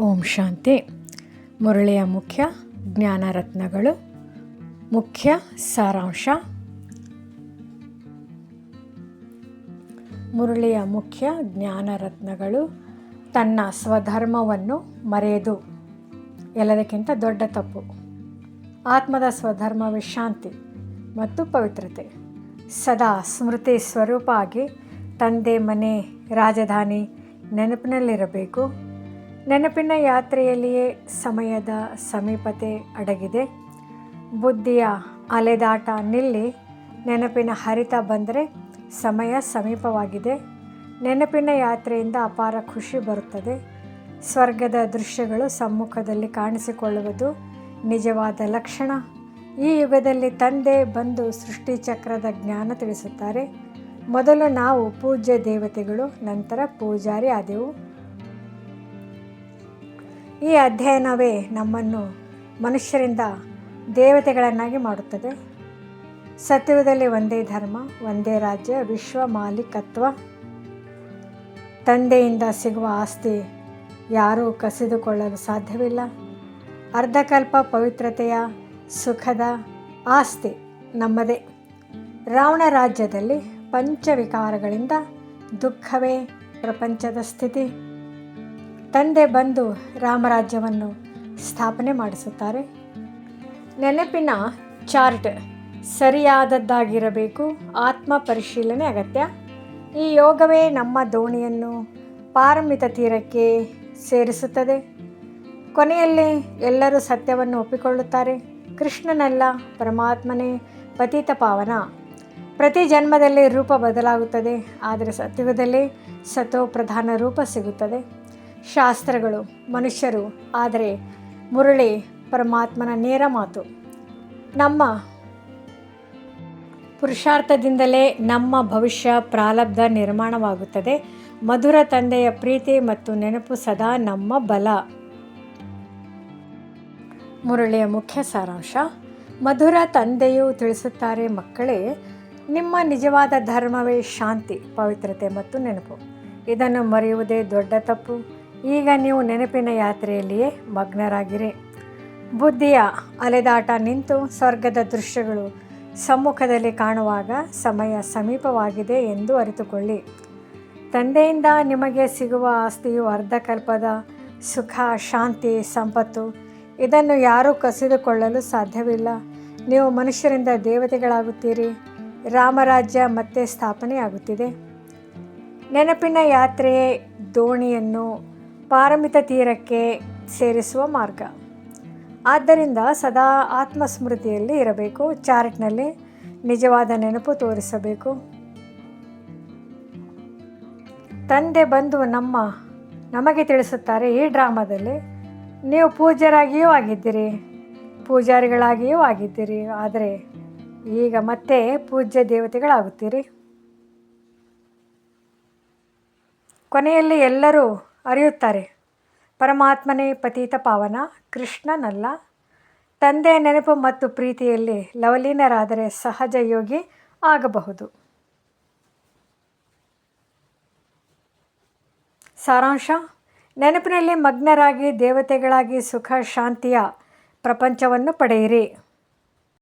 ಓಂ ಶಾಂತಿ. ಮುರಳಿಯ ಮುಖ್ಯ ಜ್ಞಾನರತ್ನಗಳು. ಮುಖ್ಯ ಸಾರಾಂಶ. ಮುರಳಿಯ ಮುಖ್ಯ ಜ್ಞಾನರತ್ನಗಳು. ತನ್ನ ಸ್ವಧರ್ಮವನ್ನು ಮರೆಯದು. ಎಲ್ಲದಕ್ಕಿಂತ ದೊಡ್ಡ ತಪ್ಪು. ಆತ್ಮದ ಸ್ವಧರ್ಮ ಶಾಂತಿ ಮತ್ತು ಪವಿತ್ರತೆ. ಸದಾ ಸ್ಮೃತಿ ಸ್ವರೂಪ ಆಗಿ ತಂದೆ ಮನೆ ರಾಜಧಾನಿ ನೆನಪಿನಲ್ಲಿರಬೇಕು. ನೆನಪಿನ ಯಾತ್ರೆಯಲ್ಲಿಯೇ ಸಮಯದ ಸಮೀಪತೆ ಅಡಗಿದೆ. ಬುದ್ಧಿಯ ಅಲೆದಾಟ ನಿಲ್ಲಿ, ನೆನಪಿನ ಹರಿತ ಬಂದರೆ ಸಮಯ ಸಮೀಪವಾಗಿದೆ. ನೆನಪಿನ ಯಾತ್ರೆಯಿಂದ ಅಪಾರ ಖುಷಿ ಬರುತ್ತದೆ. ಸ್ವರ್ಗದ ದೃಶ್ಯಗಳು ಸಮ್ಮುಖದಲ್ಲಿ ಕಾಣಿಸಿಕೊಳ್ಳುವುದು ನಿಜವಾದ ಲಕ್ಷಣ. ಈ ಯುಗದಲ್ಲಿ ತಂದೆ ಬಂದು ಸೃಷ್ಟಿ ಚಕ್ರದ ಜ್ಞಾನ ತಿಳಿಸುತ್ತಾರೆ. ಮೊದಲು ನಾವು ಪೂಜ್ಯ ದೇವತೆಗಳು, ನಂತರ ಪೂಜಾರಿ ಆದೆವು. ಈ ಅಧ್ಯಯನವೇ ನಮ್ಮನ್ನು ಮನುಷ್ಯರಿಂದ ದೇವತೆಗಳನ್ನಾಗಿ ಮಾಡುತ್ತದೆ. ಸತ್ಯದಲ್ಲಿ ಒಂದೇ ಧರ್ಮ, ಒಂದೇ ರಾಜ್ಯ, ವಿಶ್ವ ಮಾಲೀಕತ್ವ. ತಂದೆಯಿಂದ ಸಿಗುವ ಆಸ್ತಿ ಯಾರೂ ಕಸಿದುಕೊಳ್ಳಲು ಸಾಧ್ಯವಿಲ್ಲ. ಅರ್ಧಕಲ್ಪ ಪವಿತ್ರತೆಯ, ಸುಖದ ಆಸ್ತಿ ನಮ್ಮದೇ. ರಾವಣ ರಾಜ್ಯದಲ್ಲಿ ಪಂಚವಿಕಾರಗಳಿಂದ ದುಃಖವೇ ಪ್ರಪಂಚದ ಸ್ಥಿತಿ. ತಂದೆ ಬಂದು ರಾಮರಾಜ್ಯವನ್ನು ಸ್ಥಾಪನೆ ಮಾಡಿಸುತ್ತಾರೆ. ನೆನಪಿನ ಚಾರ್ಟ್ ಸರಿಯಾದದ್ದಾಗಿರಬೇಕು, ಆತ್ಮ ಪರಿಶೀಲನೆ ಅಗತ್ಯ. ಈ ಯೋಗವೇ ನಮ್ಮ ದೋಣಿಯನ್ನು ಪಾರಮಿತ ತೀರಕ್ಕೆ ಸೇರಿಸುತ್ತದೆ. ಕೊನೆಯಲ್ಲಿ ಎಲ್ಲರೂ ಸತ್ಯವನ್ನು ಒಪ್ಪಿಕೊಳ್ಳುತ್ತಾರೆ. ಕೃಷ್ಣನಲ್ಲ, ಪರಮಾತ್ಮನೇ ಪತಿತ ಪಾವನ. ಪ್ರತಿ ಜನ್ಮದಲ್ಲಿ ರೂಪ ಬದಲಾಗುತ್ತದೆ, ಆದರೆ ಸತ್ಯುಗದಲ್ಲಿ ಸತೋ ಪ್ರಧಾನ ರೂಪ ಸಿಗುತ್ತದೆ. ಶಾಸ್ತ್ರಗಳು, ಮನುಷ್ಯರು, ಆದರೆ ಮುರಳಿ ಪರಮಾತ್ಮನ ನೇರ ಮಾತು. ನಮ್ಮ ಪುರುಷಾರ್ಥದಿಂದಲೇ ನಮ್ಮ ಭವಿಷ್ಯ ಪ್ರಾಲಬ್ಧ ನಿರ್ಮಾಣವಾಗುತ್ತದೆ. ಮಧುರ ತಂದೆಯ ಪ್ರೀತಿ ಮತ್ತು ನೆನಪು ಸದಾ ನಮ್ಮ ಬಲ. ಮುರಳಿಯ ಮುಖ್ಯ ಸಾರಾಂಶ, ಮಧುರ ತಂದೆಯು ತಿಳಿಸುತ್ತಾರೆ ಮಕ್ಕಳೇ, ನಿಮ್ಮ ನಿಜವಾದ ಧರ್ಮವೇ ಶಾಂತಿ, ಪವಿತ್ರತೆ ಮತ್ತು ನೆನಪು. ಇದನ್ನು ಮರೆಯುವುದೇ ದೊಡ್ಡ ತಪ್ಪು. ಈಗ ನೀವು ನೆನಪಿನ ಯಾತ್ರೆಯಲ್ಲಿಯೇ ಮಗ್ನರಾಗಿರಿ. ಬುದ್ಧಿಯ ಅಲೆದಾಟ ನಿಂತು ಸ್ವರ್ಗದ ದೃಶ್ಯಗಳು ಸಮ್ಮುಖದಲ್ಲಿ ಕಾಣುವಾಗ ಸಮಯ ಸಮೀಪವಾಗಿದೆ ಎಂದು ಅರಿತುಕೊಳ್ಳಿ. ತಂದೆಯಿಂದ ನಿಮಗೆ ಸಿಗುವ ಆಸ್ತಿಯು ಅರ್ಧಕಲ್ಪದ ಸುಖ, ಶಾಂತಿ, ಸಂಪತ್ತು, ಇದನ್ನು ಯಾರೂ ಕಸಿದುಕೊಳ್ಳಲು ಸಾಧ್ಯವಿಲ್ಲ. ನೀವು ಮನುಷ್ಯರಿಂದ ದೇವತೆಗಳಾಗುತ್ತೀರಿ, ರಾಮರಾಜ್ಯ ಮತ್ತೆ ಸ್ಥಾಪನೆಯಾಗುತ್ತಿದೆ. ನೆನಪಿನ ಯಾತ್ರೆಯೇ ದೋಣಿಯನ್ನು ಪಾರಮಿತ ತೀರಕ್ಕೆ ಸೇರಿಸುವ ಮಾರ್ಗ. ಆದ್ದರಿಂದ ಸದಾ ಆತ್ಮಸ್ಮೃತಿಯಲ್ಲಿ ಇರಬೇಕು, ಚಾರ್ಟ್ನಲ್ಲಿ ನಿಜವಾದ ನೆನಪು ತೋರಿಸಬೇಕು. ತಂದೆ ಬಂದು ನಮ್ಮ, ನಮಗೆ ತಿಳಿಸುತ್ತಾರೆ, ಈ ಡ್ರಾಮಾದಲ್ಲಿ ನೀವು ಪೂಜ್ಯರಾಗಿಯೂ ಆಗಿದ್ದೀರಿ, ಪೂಜಾರಿಗಳಾಗಿಯೂ ಆಗಿದ್ದೀರಿ, ಆದರೆ ಈಗ ಮತ್ತೆ ಪೂಜ್ಯ ದೇವತೆಗಳಾಗುತ್ತೀರಿ. ಕೊನೆಯಲ್ಲಿ ಎಲ್ಲರೂ ಅರಿಯುತ್ತಾರೆ. ಪರಮಾತ್ಮನೇ ಪತೀತ ಪಾವನ, ಕೃಷ್ಣನಲ್ಲ. ತಂದೆ ನೆನಪು ಮತ್ತು ಪ್ರೀತಿಯಲ್ಲಿ ಲವಲೀನರಾದರೆ ಸಹಜ ಯೋಗಿ ಆಗಬಹುದು. ಸಾರಾಂಶ, ನೆನಪಿನಲ್ಲಿ ಮಗ್ನರಾಗಿ ದೇವತೆಗಳಾಗಿ ಸುಖ, ಶಾಂತಿಯ ಪ್ರಪಂಚವನ್ನು ಪಡೆಯಿರಿ.